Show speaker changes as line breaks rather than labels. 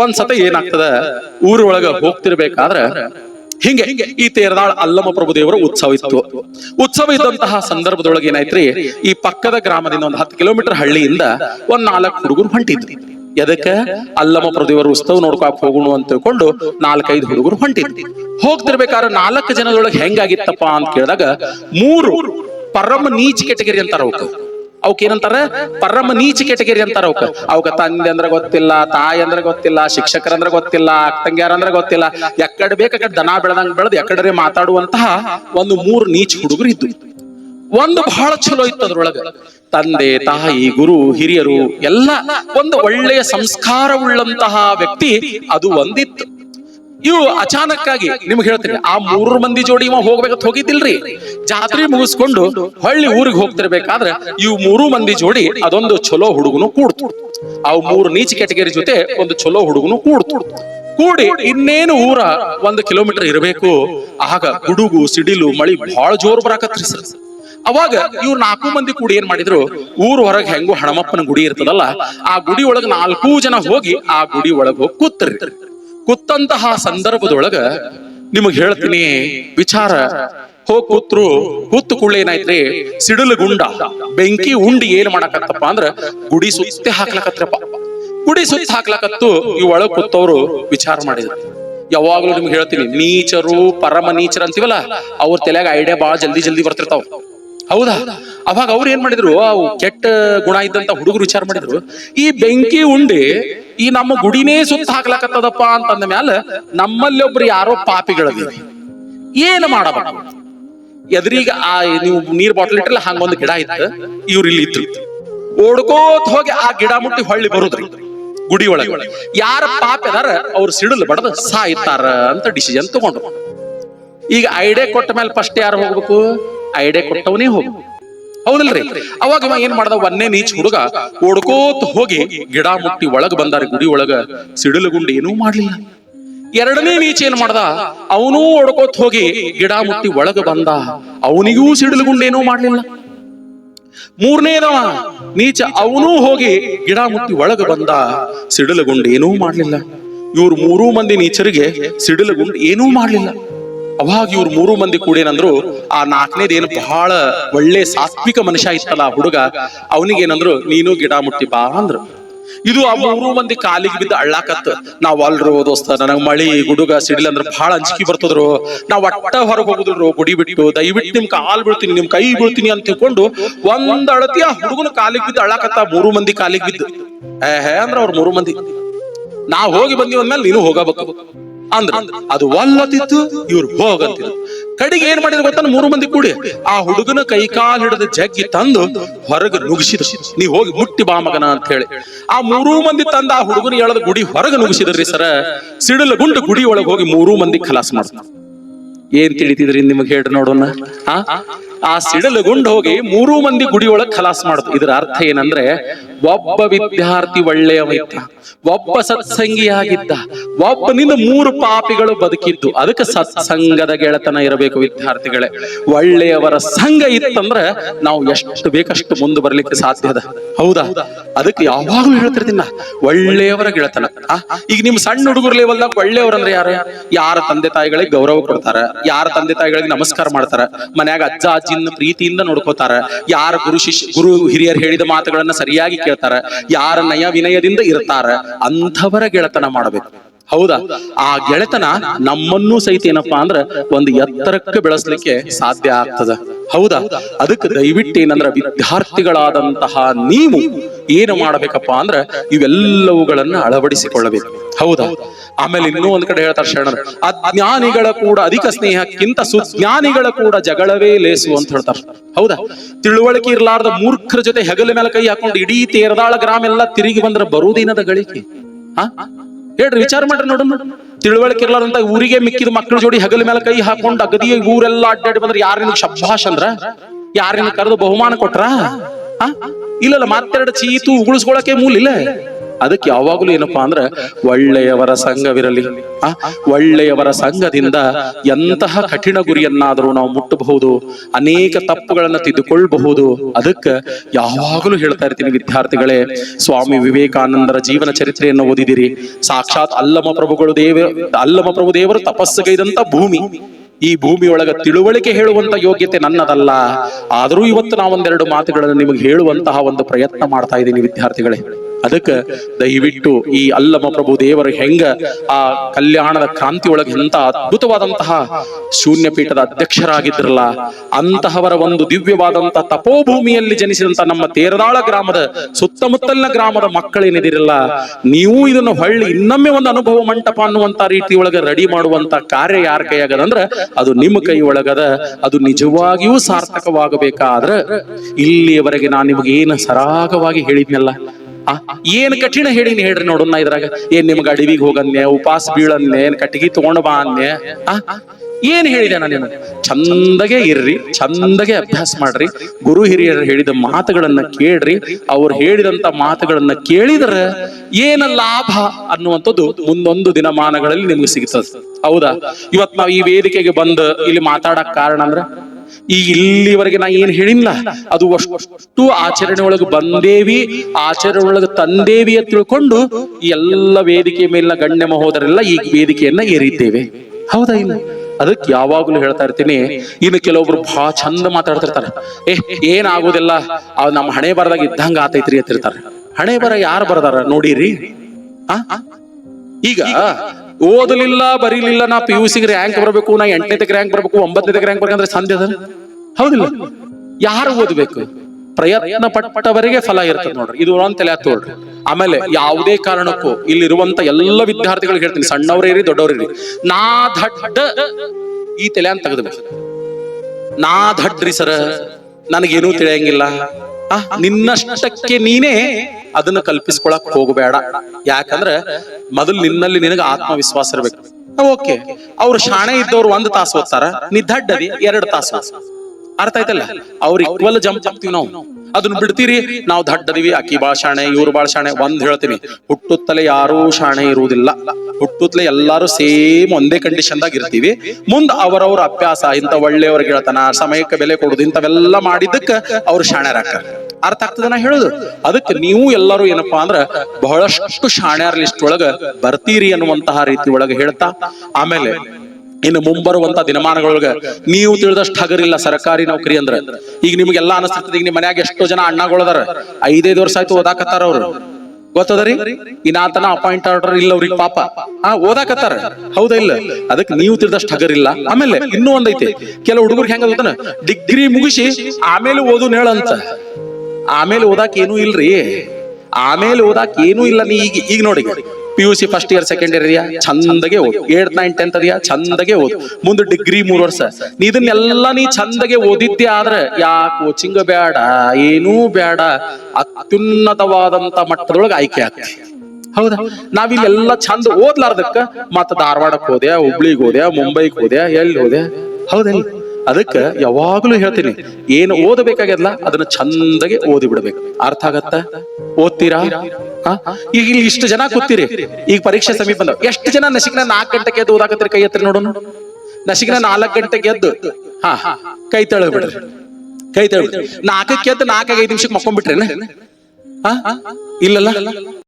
ಒಂದ್ಸತ ಏನಾಗ್ತದ? ಊರೊಳಗ ಹೋಗ್ತಿರ್ಬೇಕಾದ್ರ ಹಿಂಗೆ ಈ ತೇರದಾಳ ಅಲ್ಲಮ ಪ್ರಭುದೇವರ ಉತ್ಸವ ಇತ್ತು. ಉತ್ಸವ ಇದ್ದಂತಹ ಸಂದರ್ಭದೊಳಗೆ ಏನಾಯ್ತ್ರಿ? ಈ ಪಕ್ಕದ ಗ್ರಾಮದಿಂದ ಒಂದು ಹತ್ತು ಕಿಲೋಮೀಟರ್ ಹಳ್ಳಿಯಿಂದ ಒಂದ್ ನಾಲ್ಕು ಹುಡುಗರು ಹೊಂಟಿದ್ರು. ಎದಕ್ಕೆ? ಅಲ್ಲಮ್ಮ ಪ್ರಭುದೇವರ ಉತ್ಸವ ನೋಡ್ಕೊಕ್ ಹೋಗೋಣ ಅಂತ ತಿಳ್ಕೊಂಡು ನಾಲ್ಕೈದು ಹುಡುಗರು ಹೊಂಟಿದ್ರು. ಹೋಗ್ತಿರ್ಬೇಕಾದ್ರೆ ನಾಲ್ಕು ಜನದೊಳಗೆ ಹೆಂಗಾಗಿತ್ತಪ್ಪ ಅಂತ ಕೇಳಿದಾಗ ಮೂರು ಪರಮ ನೀಚ್ ಕೆಟಗರಿ ಅಂತಾರ ಅವಕ್ ಏನಂತಾರ? ಪರಮ ನೀಚ ಕೆಟಗರಿ ಅಂತಾರ ಅವಕ್ಕ ಅವಕ್ಕ ತಂದೆ ಅಂದ್ರ ಗೊತ್ತಿಲ್ಲ, ತಾಯಿ ಅಂದ್ರ ಗೊತ್ತಿಲ್ಲ ಶಿಕ್ಷಕರಂದ್ರ ಗೊತ್ತಿಲ್ಲ, ಅಕ್ಕಂಗ್ಯಾರ ಅಂದ್ರೆ ಗೊತ್ತಿಲ್ಲ. ಎಕ್ಕಡೆ ಬೇಕಡೆ ದನ ಬೆಳೆದಂಗ್ ಬೆಳೆದು ಎಕ್ಕಡರೆ ಮಾತಾಡುವಂತಹ ಒಂದು ಮೂರು ನೀಚ ಹುಡುಗರು ಇದ್ದು. ಒಂದು ಬಹಳ ಚಲೋ ಇತ್ತು ಅದ್ರೊಳಗ. ತಂದೆ, ತಾಯಿ, ಗುರು, ಹಿರಿಯರು, ಎಲ್ಲ ಒಂದು ಒಳ್ಳೆಯ ಸಂಸ್ಕಾರವುಳ್ಳಂತಹ ವ್ಯಕ್ತಿ ಅದು ಒಂದಿತ್ತು. ಇವು ಅಚಾನಕ್ ಆಗಿ ನಿಮ್ಗೆ ಹೇಳ್ತೀನಿ, ಆ ಮೂರು ಮಂದಿ ಜೋಡಿ ಇವ ಹೋಗ್ಬೇಕಂತ ಹೋಗಿದ್ದಿಲ್ರಿ? ಜಾತ್ರೆ ಮುಗಿಸ್ಕೊಂಡು ಹಳ್ಳಿ ಊರಿಗೆ ಹೋಗ್ತಿರ್ಬೇಕಾದ್ರೆ ಇವು ಮೂರು ಮಂದಿ ಜೋಡಿ ಅದೊಂದು ಚಲೋ ಹುಡುಗನು ಕೂಡ್ತು. ಅವು ಮೂರು ನೀಚ ಕೆಟಗರಿ ಜೊತೆ ಒಂದು ಚಲೋ ಹುಡುಗನು ಕೂಡ್ತು. ಕೂಡಿ ಇನ್ನೇನು ಊರ ಒಂದ್ ಕಿಲೋಮೀಟರ್ ಇರಬೇಕು. ಆಗ ಗುಡುಗು, ಸಿಡಿಲು, ಮಳಿ ಬಹಳ ಜೋರ್ ಬರಾಕತ್ರಿ ಸರ್. ಅವಾಗ ಇವ್ರು ನಾಲ್ಕು ಮಂದಿ ಕೂಡಿ ಏನ್ ಮಾಡಿದ್ರು, ಊರ್ ಹೊರಗೆ ಹೆಂಗು ಹಣಮಪ್ಪನ ಗುಡಿ ಇರ್ತದಲ್ಲ, ಆ ಗುಡಿ ಒಳಗ ನಾಲ್ಕು ಜನ ಹೋಗಿ ಆ ಗುಡಿ ಒಳಗ್ ಹೋಗಿ ಕೂತಂತಹ ಸಂದರ್ಭದೊಳಗ ನಿಮಗ್ ಹೇಳ್ತೀನಿ, ವಿಚಾರ. ಹೋಗ್ ಕೂತ್ರು, ಕೂತು ಕುಳ್ಳ ಏನಾಯ್ತ್ರಿ? ಸಿಡಿಲು ಗುಂಡ ಬೆಂಕಿ ಉಂಡಿ ಏನ್ ಮಾಡಕತ್ತಪ್ಪ ಅಂದ್ರ ಗುಡಿ ಸುತ್ತಿ ಹಾಕ್ಲಕತ್ರಪ್ಪ ಗುಡಿ ಸುತ್ತ ಹಾಕ್ಲಕತ್ತು ಈ ಒಳಗ್ ಕೂತವ್ರು ವಿಚಾರ ಮಾಡಿದ್ರು. ಯಾವಾಗ್ಲೂ ನಿಮ್ಗೆ ಹೇಳ್ತೀನಿ, ನೀಚರು ಪರಮ ನೀಚರು ಅಂತೀವಲ್ಲ, ಅವ್ರ ತಲೆಯಾಗ ಐಡಿಯಾ ಬಹಳ ಜಲ್ದಿ ಜಲ್ದಿ ಬರ್ತಿರ್ತಾವ. ಹೌದಾ? ಅವಾಗ ಅವ್ರು ಏನ್ ಮಾಡಿದ್ರು? ಅವು ಕೆಟ್ಟ ಗುಣ ಇದ್ದಂತ ಹುಡುಗರು ವಿಚಾರ ಮಾಡಿದ್ರು. ಈ ಬೆಂಕಿ ಉಂಡಿ ಈ ನಮ್ಮ ಗುಡಿನೇ ಸುತ್ತ ಹಾಕ್ಲಕತ್ತದಪ್ಪ ಅಂತಂದ ಮ್ಯಾಲ ನಮ್ಮಲ್ಲಿ ಒಬ್ರು ಯಾರೋ ಪಾಪಿಗಳದಿರಿ ಏನು ಮಾಡಬೇಕು ಎದ್ರೀಗ ಆ ನೀವು ನೀರ್ ಬಾಟಲ್ ಇಟ್ಟಲ್ಲ ಹಂಗೊಂದು ಗಿಡ ಇತ್ತು ಇವ್ರು ಇಲ್ಲಿ ಇದ್ರು. ಓಡ್ಕೋತ್ ಹೋಗಿ ಆ ಗಿಡ ಮುಟ್ಟಿ ಹೊಳ್ಳಿ ಬರುದ್ರಿ, ಗುಡಿ ಒಳಗೆ. ಯಾರ ಪಾಪ ಅದಾರ, ಅವ್ರು ಸಿಡಲ್ ಬಡದ ಸಾಯ್ತಾರ ಅಂತ ಡಿಸಿಷನ್ ತಗೊಂಡ್ರು. ಈಗ ಐಡಿಯಾ ಕೊಟ್ಟ ಮೇಲೆ ಫಸ್ಟ್ ಯಾರು ಹೋಗ್ಬೇಕು? ಐಡಿಯಾ ಕೊಟ್ಟವನೇ ಹೋಗ್ಬೇಕು. ಹೌದಲ್ರಿ? ಅವಾಗ ಇವ ಏನ್ ಮಾಡ್ದ? ಒನ್ನೇ ನೀಚ್ ಹುಡುಗ ಓಡ್ಕೋತ ಹೋಗಿ ಗಿಡ ಮುಟ್ಟಿ ಒಳಗ್ ಬಂದಾರ ಗುಡಿ ಒಳಗ. ಸಿಡಿಲು ಗುಂಡಿ ಏನೂ ಮಾಡ್ಲಿಲ್ಲ. ಎರಡನೇ ನೀಚ ಏನ್ ಮಾಡ್ದ? ಅವನೂ ಓಡ್ಕೋತ್ ಹೋಗಿ ಗಿಡ ಮುಟ್ಟಿ ಒಳಗ ಬಂದ. ಅವನಿಗೂ ಸಿಡಿಲು ಗುಂಡಿ ಏನೂ ಮಾಡ್ಲಿಲ್ಲ. ಮೂರನೇದವ ನೀಚ ಅವನೂ ಹೋಗಿ ಗಿಡ ಮುಟ್ಟಿ ಒಳಗ ಬಂದ. ಸಿಡಿಲುಗುಂಡಿ ಏನೂ ಮಾಡ್ಲಿಲ್ಲ. ಇವ್ರು ಮೂರೂ ಮಂದಿ ನೀಚರಿಗೆ ಸಿಡಿಲುಗುಂಡಿ ಏನೂ ಮಾಡ್ಲಿಲ್ಲ. ಅವಾಗ ಇವ್ರು ಮೂರು ಮಂದಿ ಕೂಡ ಏನಂದ್ರು ಆ ನಾಲ್ಕನೇದೇನು ಬಹಳ ಒಳ್ಳೆ ಸಾತ್ವಿಕ ಮನುಷ್ಯ ಇತ್ತಲ್ಲ ಹುಡುಗ, ಅವನಿಗೇನಂದ್ರು, ನೀನು ಗಿಡ ಮುಟ್ಟಿ ಬಾ ಅಂದ್ರು. ಇದು ಆ ಮೂರು ಮಂದಿ ಕಾಲಿಗೆ ಬಿದ್ದ ಅಳ್ಳಾಕತ್ ನಾವ್ ಅಲ್ರು ದೋಸ್ತ, ನನಗ್ ಮಳಿ, ಗುಡುಗ, ಸಿಡಿಲ್ ಅಂದ್ರೆ ಬಹಳ ಅಂಜಿಕೆ ಬರ್ತದ್ರು. ನಾವ್ ಒಟ್ಟ ಹೊರಗೆ ಹೋಗುದ್ರು ಗುಡಿ ಬಿಟ್ಟು, ದಯವಿಟ್ಟು ನಿಮ್ ಕಾಲ್ ಬೀಳ್ತೀನಿ, ನಿಮ್ ಕೈ ಬೀಳ್ತೀನಿ ಅಂತ ತಿಳ್ಕೊಂಡು ಒಂದ್ ಅಳತಿ ಆ ಹುಡುಗನ ಕಾಲಿಗೆ ಬಿದ್ದ ಅಳ್ಳಾಕತ್ತ ಮೂರು ಮಂದಿ ಕಾಲಿಗೆ ಬಿದ್ದು. ಏ ಹೇ ಅಂದ್ರ ಅವ್ರ ಮೂರು ಮಂದಿ. ನಾವ್ ಹೋಗಿ ಬಂದಿವಿ ಅಂದ್ಮೇಲೆ ನೀನು ಹೋಗಬೇಕು. ಅಂದ್ರ. ಅದು ಒಲ್ಲತಿತ್ತು ಇವ್ರು ಹೋಗಂತಿದ್ರು ಕಡೆಗೆ ಏನ್ ಮಾಡಿದ್ರು ಗೊತ್ತ? ಮೂರು ಮಂದಿ ಕೂಡಿ. ಆ ಹುಡುಗನ ಕೈ ಕಾಲ್ ಹಿಡಿದ ಜಗ್ಗಿ ತಂದು ಹೊರಗೆ ನುಗ್ಸಿದ್ರು. ನೀ ಹೋಗಿ ಮುಟ್ಟಿ ಬಾ ಮಗನ ಅಂತ ಹೇಳಿ. ಆ ಮೂರೂ ಮಂದಿ ತಂದ ಆ ಹುಡುಗನ ಎಳದ ಗುಡಿ ಹೊರಗೆ ನುಗ್ಸಿದ್ರಿ ಸರ. ಸಿಡಿಲ ಗುಂಡು ಗುಡಿ ಒಳಗೆ ಹೋಗಿ ಮೂರೂ ಮಂದಿ ಖಲಾಸ್ ಮಾಡ್ತಾರೆ. ಏನ್ ತಿಳಿತಿದ್ರಿ ನಿಮಗೆ ಹೇಳ್ರಿ ನೋಡೋಣ. ಆ? ಆ ಸಿಡಲುಗೊಂಡು ಹೋಗಿ ಮೂರೂ ಮಂದಿ ಗುಡಿಯೊಳಗೆ ಖಲಾಸ್ ಮಾಡುದು ಇದರ ಅರ್ಥ ಏನಂದ್ರೆ, ಒಬ್ಬ ವಿದ್ಯಾರ್ಥಿ ಒಳ್ಳೆಯವ ಇದ್ದ ಒಬ್ಬ ಸತ್ಸಂಗಿಯಾಗಿದ್ದ, ಒಬ್ಬನಿಂದ ಮೂರು ಪಾಪಿಗಳು ಬದುಕಿದ್ದು. ಅದಕ್ಕೆ ಸತ್ಸಂಗದ ಗೆಳೆತನ ಇರಬೇಕು ವಿದ್ಯಾರ್ಥಿಗಳೇ. ಒಳ್ಳೆಯವರ ಸಂಘ ಇತ್ತಂದ್ರೆ ನಾವು ಎಷ್ಟು ಬೇಕಷ್ಟು ಮುಂದೆ ಬರ್ಲಿಕ್ಕೆ ಸಾಧ್ಯ ಅದ. ಹೌದಾ? ಅದಕ್ಕೆ ಯಾವಾಗಲೂ ಹೇಳ್ತಿರ್ತೀನಿ ಒಳ್ಳೆಯವರ ಗೆಳೆತನ? ಈಗ ನಿಮ್ ಸಣ್ಣ ಹುಡುಗರ ಲೆವೆಲ್ದಾಗ ಒಳ್ಳೆಯವರಂದ್ರೆ ಯಾರು? ಯಾರ ತಂದೆ ತಾಯಿಗಳಿಗೆ ಗೌರವ ಕೊಡ್ತಾರ. ಯಾರ ತಂದೆ ತಾಯಿಗಳಿಗೆ ನಮಸ್ಕಾರ ಮಾಡ್ತಾರ. ಮನ್ಯಾಗ ಅಜ್ಜ ಅಜ್ಜಿನ ಪ್ರೀತಿಯಿಂದ ನೋಡ್ಕೋತಾರ. ಯಾರ ಗುರು ಶಿಷ್ಯ, ಗುರು ಹಿರಿಯರು ಹೇಳಿದ ಮಾತುಗಳನ್ನ ಸರಿಯಾಗಿ ಕೇಳ್ತಾರ. ಯಾರ ನಯ ವಿನಯದಿಂದ ಇರ್ತಾರ. ಅಂಥವರ ಗೆಳೆತನ ಮಾಡಬೇಕು. ಹೌದಾ? ಆ ಗೆಳೆತನ ನಮ್ಮನ್ನೂ ಸಹಿತ ಏನಪ್ಪಾ ಅಂದ್ರ ಒಂದು ಎತ್ತರಕ್ಕೆ ಬೆಳೆಸ್ಲಿಕ್ಕೆ ಸಾಧ್ಯ ಆಗ್ತದ. ಹೌದಾ? ಅದಕ್ಕೆ ದಯವಿಟ್ಟು ಏನಂದ್ರ ವಿದ್ಯಾರ್ಥಿಗಳಾದಂತಹ ನೀವು ಏನು ಮಾಡಬೇಕಪ್ಪ ಅಂದ್ರ ಇವೆಲ್ಲವುಗಳನ್ನ ಅಳವಡಿಸಿಕೊಳ್ಳಬೇಕು. ಹೌದಾ? ಆಮೇಲೆ ಇನ್ನೂ ಒಂದ್ ಕಡೆ ಹೇಳ್ತಾರೆ ಶರಣರು ಅಜ್ಞಾನಿಗಳ ಕೂಡ ಅಧಿಕ ಸ್ನೇಹಕ್ಕಿಂತ ಸುಜ್ಞಾನಿಗಳ ಕೂಡ ಜಗಳವೇ ಲೇಸು ಅಂತ ಹೇಳ್ತಾರೆ. ಹೌದಾ? ತಿಳುವಳಿಕೆ ಇರ್ಲಾರ್ದ ಮೂರ್ಖರ ಜೊತೆ ಹೆಗಲ ಮೇಲೆ ಕೈ ಹಾಕೊಂಡು ಇಡೀ ತೇರದಾಳ ಗ್ರಾಮ ಎಲ್ಲ ತಿರುಗಿ ಬಂದ್ರೆ ಬರುವುದಿನದ ಗಳಿಕೆ. ಹಾ? ಹೇಳ್ರಿ, ವಿಚಾರ ಮಾಡ್ರಿ ನೋಡೋಣ ತಿಳುವಳಿಕೆ ಇರ್ಲಾರಂತ ಊರಿಗೆ ಮಿಕ್ಕಿದ ಮಕ್ಕಳ ಜೋಡಿ ಹಗಲ ಮೇಲೆ ಕೈ ಹಾಕೊಂಡು ಅಗದಿ ಊರೆಲ್ಲ ಅಡ್ಡಾಡಿ ಬಂದ್ರೆ ಯಾರಿನ ಶಬ್ಬಾಷ್ ಅಂದ್ರ? ಯಾರಿನ ಕರೆದು ಬಹುಮಾನ ಕೊಟ್ರ? ಇಲ್ಲಲ್ಲ, ಮತ್ತೆರಡು ಚೀತು ಉಗುಳಿಸ್ಕೊಳಕ್ಕೆ ಮೂಲ ಇಲ್ಲ. ಅದಕ್ಕೆ ಯಾವಾಗಲೂ ಏನಪ್ಪಾ ಅಂದ್ರೆ ಒಳ್ಳೆಯವರ ಸಂಘವಿರಲಿ, ಆ, ಒಳ್ಳೆಯವರ ಸಂಘದಿಂದ ಎಂತಹ ಕಠಿಣ ಗುರಿಯನ್ನಾದರೂ ನಾವು ಮುಟ್ಟಬಹುದು, ಅನೇಕ ತಪ್ಪುಗಳನ್ನ ತಿದ್ದುಕೊಳ್ಬಹುದು. ಅದಕ್ಕೆ ಯಾವಾಗಲೂ ಹೇಳ್ತಾ ಇರ್ತೀನಿ ವಿದ್ಯಾರ್ಥಿಗಳೇ, ಸ್ವಾಮಿ ವಿವೇಕಾನಂದರ ಜೀವನ ಚರಿತ್ರೆಯನ್ನು ಓದಿದಿರಿ. ಸಾಕ್ಷಾತ್ ಅಲ್ಲಮ ಪ್ರಭುಗಳು ದೇವ, ಅಲ್ಲಮ ಪ್ರಭು ದೇವರು ತಪಸ್ಸುಗೈದಂತ ಭೂಮಿ. ಈ ಭೂಮಿಯೊಳಗ ತಿಳುವಳಿಕೆ ಹೇಳುವಂತ ಯೋಗ್ಯತೆ ನನ್ನದಲ್ಲ. ಆದರೂ ಇವತ್ತು ನಾವೊಂದೆರಡು ಮಾತುಗಳನ್ನು ನಿಮಗೆ ಹೇಳುವಂತಹ ಒಂದು ಪ್ರಯತ್ನ ಮಾಡ್ತಾ ಇದ್ದೀನಿ ವಿದ್ಯಾರ್ಥಿಗಳೇ. ಅದಕ್ಕೆ ದಯವಿಟ್ಟು ಈ ಅಲ್ಲಮ ಪ್ರಭು ದೇವರು ಹೆಂಗ ಆ ಕಲ್ಯಾಣದ ಕ್ರಾಂತಿ ಒಳಗೆ ಎಂತ ಅದ್ಭುತವಾದಂತಹ ಶೂನ್ಯ ಪೀಠದ ಅಧ್ಯಕ್ಷರಾಗಿದ್ರಲ್ಲ, ಅಂತಹವರ ಒಂದು ದಿವ್ಯವಾದಂತಹ ತಪೋಭೂಮಿಯಲ್ಲಿ ಜನಿಸಿದಂತ ನಮ್ಮ ತೇರದಾಳ ಗ್ರಾಮದ ಸುತ್ತಮುತ್ತಲಿನ ಗ್ರಾಮದ ಮಕ್ಕಳೇನಿದಿರಲ್ಲ, ನೀವು ಇದನ್ನು ಹೊಳ್ಳಿ ಇನ್ನೊಮ್ಮೆ ಒಂದು ಅನುಭವ ಮಂಟಪ ಅನ್ನುವಂತ ರೀತಿ ಒಳಗೆ ರೆಡಿ ಮಾಡುವಂತ ಕಾರ್ಯ ಯಾರ ಕೈಯಾಗದ ಅದು ನಿಮ್ಮ ಕೈ ಒಳಗದ ಅದು ನಿಜವಾಗಿಯೂ ಸಾರ್ಥಕವಾಗಬೇಕಾದ್ರೆ ಇಲ್ಲಿಯವರೆಗೆ ನಾನು ನಿಮಗೆ ಏನು ಸರಾಗವಾಗಿ ಹೇಳಿದ್ನಲ್ಲ ಏನ್ ಕಠಿಣ ಹೇಳಿನಿ ಹೇಳ್ರಿ ನೋಡೋಣ ಇದ್ರಾಗ. ಏನ್ ನಿಮ್ಗೆ ಅಡವಿಗೆ ಹೋಗನ್ನೆ ಉಪಾಸ ಬೀಳನ್ನೆ ಏನ್ ಕಟ್ಟಿಗೆ ತಗೊಂಡ್ ಬಾ ಅನ್ನೆ ಏನ್ ಹೇಳಿದೆ ನಾನು? ನಿಮಗೆ ಚಂದಗೆ ಇರ್ರಿ, ಚಂದಗೆ ಅಭ್ಯಾಸ ಮಾಡ್ರಿ. ಗುರು ಹಿರಿಯರು ಹೇಳಿದ ಮಾತುಗಳನ್ನ ಕೇಳ್ರಿ. ಅವ್ರು ಹೇಳಿದಂತ ಮಾತುಗಳನ್ನ ಕೇಳಿದ್ರೆ ಏನ ಲಾಭ ಅನ್ನುವಂಥದ್ದು ಮುಂದೊಂದು ದಿನಮಾನಗಳಲ್ಲಿ ನಿಮ್ಗೆ ಸಿಗ್ತದೆ. ಹೌದಾ? ಇವತ್ ನಾವ್ ಈ ವೇದಿಕೆಗೆ ಬಂದು ಇಲ್ಲಿ ಮಾತಾಡಕ್ ಕಾರಣ ಅಂದ್ರೆ ಈಗ ಇಲ್ಲಿವರೆಗೆ ನಾ ಏನ್ ಹೇಳಿಲ್ಲ? ಅದು ಅಷ್ಟು ಆಚರಣೆ ಒಳಗೆ ಬಂದೇವಿ ಆಚರಣೆ ಒಳಗೆ ತಂದೇವಿ ಅಂತ ತಿಳ್ಕೊಂಡು ಈ ಎಲ್ಲ ವೇದಿಕೆ ಮೇಲಿನ ಗಣ್ಯ ಮಹೋದರೆಲ್ಲ ಈ ವೇದಿಕೆಯನ್ನ ಏರಿದ್ದೇವೆ. ಹೌದಾ ಇಲ್ಲ ಅದಕ್ಕೆ ಯಾವಾಗ್ಲೂ ಹೇಳ್ತಾ ಇರ್ತೀನಿ, ಇನ್ನು ಕೆಲವೊಬ್ರು ಬಹಳ ಚಂದ ಮಾತಾಡ್ತಿರ್ತಾರೆ. ಏ, ಏನಾಗೋದಿಲ್ಲ ನಮ್ಮ ಹಣೆ ಬರದಾಗ ಇದ್ದಂಗ ಆತೈತ್ರಿ ಅಂತಿರ್ತಾರೆ. ಹಣೆ ಬರ ಯಾರು ಬರ್ದಾರ ನೋಡಿರಿ? ಈಗ ಓದಲಿಲ್ಲ, ಬರೀಲಿಲ್ಲ, ನಾ ಪಿ ಯು ಸಿಗೆ ರ್ಯಾಂಕ್ ಬರಬೇಕು, ನಾ ಎಂಟನೇದಕ್ಕೆ ರ್ಯಾಂಕ್ ಬರಬೇಕು ಒಂಬತ್ತನೇದಕ್ಕೆ ರ್ಯಾಂಕ್ ಬರ್ಬೇಕಂದ್ರೆ ಸಂಧ್ಯ ಅದ ಹೌದಿಲ್ಲ. ಯಾರು ಓದಬೇಕು? ಪ್ರಯತ್ನ ಪಟ್ಟವರಿಗೆ ಫಲ ಇರ್ತದೆ ನೋಡ್ರಿ. ಇದು ಒಂದ್ ತಲೆ ನೋಡ್ರಿ. ಆಮೇಲೆ ಯಾವುದೇ ಕಾರಣಕ್ಕೂ ಇಲ್ಲಿರುವಂತ ಎಲ್ಲ ವಿದ್ಯಾರ್ಥಿಗಳಿಗೆ ಹೇಳ್ತೀನಿ. ಸಣ್ಣವರೇರಿ ದೊಡ್ಡವರೇರಿ ನಾ ದಡ್ಡ ಈ ತಲೆ ಅಂತ ತೆಗೆದ್ಬೇಕು ನಾ ದಡ್ಡ್ರಿ ಸರ, ನನಗೇನೂ ತಿಳಿಯಂಗಿಲ್ಲ. ನಿನ್ನಷ್ಟಕ್ಕೆ ನೀನೇ ಅದನ್ನ ಕಲ್ಪಿಸ್ಕೊಳಕ್ ಹೋಗಬೇಡ. ಯಾಕಂದ್ರೆ ಮೊದಲು ನಿನ್ನಲ್ಲಿ ನಿನಗೆ ಆತ್ಮವಿಶ್ವಾಸ ಇರ್ಬೇಕು. ಓಕೆ. ಅವ್ರು ಶಾಣೆ ಇದ್ದವ್ರು ಒಂದ್ ತಾಸು ಓದ್ತಾರ ನೀ ದಡ್ಡದಿ ಎರಡ್ ತಾಸು ಅರ್ಥ ಆಯ್ತಲ್ಲ? ಅವ್ರ ಇಕ್ವಲ್ ಜಂಪ್ ಆಗ್ತೀವಿ ನಾವು. ಅದನ್ನ ಬಿಡ್ತೀರಿ? ನಾವು ದಡ್ಡದಿವಿ, ಅಕ್ಕಿ ಬಾಳ್ ಶಾಣೆ, ಇವ್ರು ಬಾಳ್ ಶಾಣೆ, ಒಂದ್ ಹೇಳ್ತೀನಿ. ಹುಟ್ಟುತ್ತಲೇ ಯಾರೂ ಶಾಣೆ ಇರುವುದಿಲ್ಲ. ಹುಟ್ಟುತ್ತಲೇ ಎಲ್ಲಾರು ಸೇಮ್ ಒಂದೇ ಕಂಡೀಷನ್ ದಾಗ ಇರ್ತೀವಿ. ಮುಂದ ಅವರವ್ರ ಅಭ್ಯಾಸ ಇಂತ ಒಳ್ಳೆಯವ್ರಿಗೆ ಹೇಳ್ತಾನ, ಸಮಯಕ್ಕೆ ಬೆಲೆ ಕೊಡುದು, ಇಂಥವೆಲ್ಲ ಮಾಡಿದ್ದಕ್ಕ ಅವ್ರು ಶಾಣ್ಯರಾಗ್ತಾರೆ. ಅರ್ಥ ಆಗ್ತದ ನಾ ಹೇಳುದು. ಅದಕ್ಕೆ ನೀವು ಎಲ್ಲರೂ ಏನಪ್ಪಾ ಅಂದ್ರ ಬಹಳಷ್ಟು ಶಾಣ್ಯಾರ್ ಲಿಸ್ಟ್ ಒಳಗ ಬರ್ತೀರಿ ಅನ್ನುವಂತಹ ರೀತಿ ಒಳಗ ಹೇಳ್ತಾ. ಆಮೇಲೆ ಇನ್ನು ಮುಂಬರುವಂತ ದಿನಮಾನಗಳೊಳಗ ನೀವು ತಿಳಿದಷ್ಟು ಹಗರಿಲ್ಲ ಸರ್ಕಾರಿ ನೌಕರಿ ಅಂದ್ರೆ. ಈಗ ನಿಮ್ಗೆಲ್ಲಾ ಅನಿಸ್ತದ. ಈಗ ನಿಮ್ ಮನ್ಯಾಗ ಎಷ್ಟೋ ಜನ ಅಣ್ಣಗಳದಾರ. ಐದೈದು ವರ್ಷ ಆಯ್ತು ಓದಾಕತ್ತಾರ ಅವ್ರು. ಗೊತ್ತದರಿ ಇನ್ನಾತನ ಅಪಾಯಿಂಟ್ ಆರ್ಡರ್ ಇಲ್ಲ ಅವ್ರಿಗೆ ಪಾಪ. ಆ ಓದಾಕತ್ತಾರ. ಹೌದಾ ಇಲ್ಲ? ಅದಕ್ಕೆ ನೀವು ತಿಳಿದಷ್ಟು ಹಗರಿಲ್ಲ. ಆಮೇಲೆ ಇನ್ನೂ ಒಂದೈತಿ. ಕೆಲವು ಹುಡುಗರು ಹೆಂಗ ಡಿಗ್ರಿ ಮುಗಿಸಿ ಆಮೇಲೆ ಓದು ಹೇಳಂತ ಆಮೇಲೆ ಓದಾಕ ಏನೂ ಇಲ್ರಿ. ಆಮೇಲೆ ಓದಾಕ ಏನೂ ಇಲ್ಲ ನೀ ಈಗ ಈಗ ನೋಡಿ. P U C first year second year ಇದೆಯಾ? ಚಂದಗೆ ಓದು. ಏಟ್ ನೈನ್ ಟೆಂತ್ ಅದೆಯಾ ಚಂದಗೆ ಓದು. ಮುಂದೆ ಡಿಗ್ರಿ ಮೂರ್ ವರ್ಷ. ನೀ ಇದನ್ನೆಲ್ಲ ನೀ ಚಂದಗೆ ಓದಿದ್ದೆ ಆದ್ರೆ ಯಾ ಕೋಚಿಂಗ್ ಬೇಡ ಏನೂ ಬೇಡ ಅತ್ಯುನ್ನತವಾದಂತ ಮಟ್ಟದೊಳಗೆ ಆಯ್ಕೆ ಆಗ್ತಿ. ಹೌದಾ? ನಾವಿಲ್ಲೆಲ್ಲ ಚಂದ ಓದ್ಲಾರ್ದಕ್ಕ ಮತ್ತ ಧಾರವಾಡಕ್ಕೆ ಹೋದೆ ಹುಬ್ಳಿಗೆ ಹೋದೆ ಮುಂಬೈಗೆ ಹೋದೆ ಎಲ್ಲಿ ಹೋದೆ ಹೌದಿಲ್ಲ ಅದಕ್ಕ ಯಾವಾಗಲೂ ಹೇಳ್ತೀನಿ ಏನು ಓದಬೇಕಾಗ್ಯದಲ್ಲ ಅದನ್ನ ಚಂದಗೆ ಓದಿ ಬಿಡ್ಬೇಕು ಅರ್ಥ ಆಗತ್ತ? ಓದ್ತೀರಾ? ಈಗ ಇಲ್ಲಿ ಇಷ್ಟು ಜನ ಕೂತಿರಿ. ಈಗ ಪರೀಕ್ಷೆ ಸಮೀಪ ಬಂದವ ಎಷ್ಟು ಜನ ನಸಿಕ್ನ ನಾಲ್ಕು ಗಂಟೆಗೆ ಎದ್ದು ಓದಾಕತ್ತಿರಿ ಕೈ ಎತ್ತರಿ ನೋಡೋಣ ನಸಿಕ್ನ ನಾಲ್ಕು ಗಂಟೆಗೆ ಎದ್ದು. ಹಾ ಕೈ ತಳ ಬಿಡ್ರಿ. ಕೈ ತಳ ನಾಲ್ಕಕ್ಕೆ ಎದ್ದು ನಾಲ್ಕಾಗ ಐದು ನಿಮಿಷಕ್ಕೆ ಮಕ್ಕೊಂಡ್ಬಿಟ್ರೇನ? ಹಾ? ಇಲ್ಲಲ್ಲ?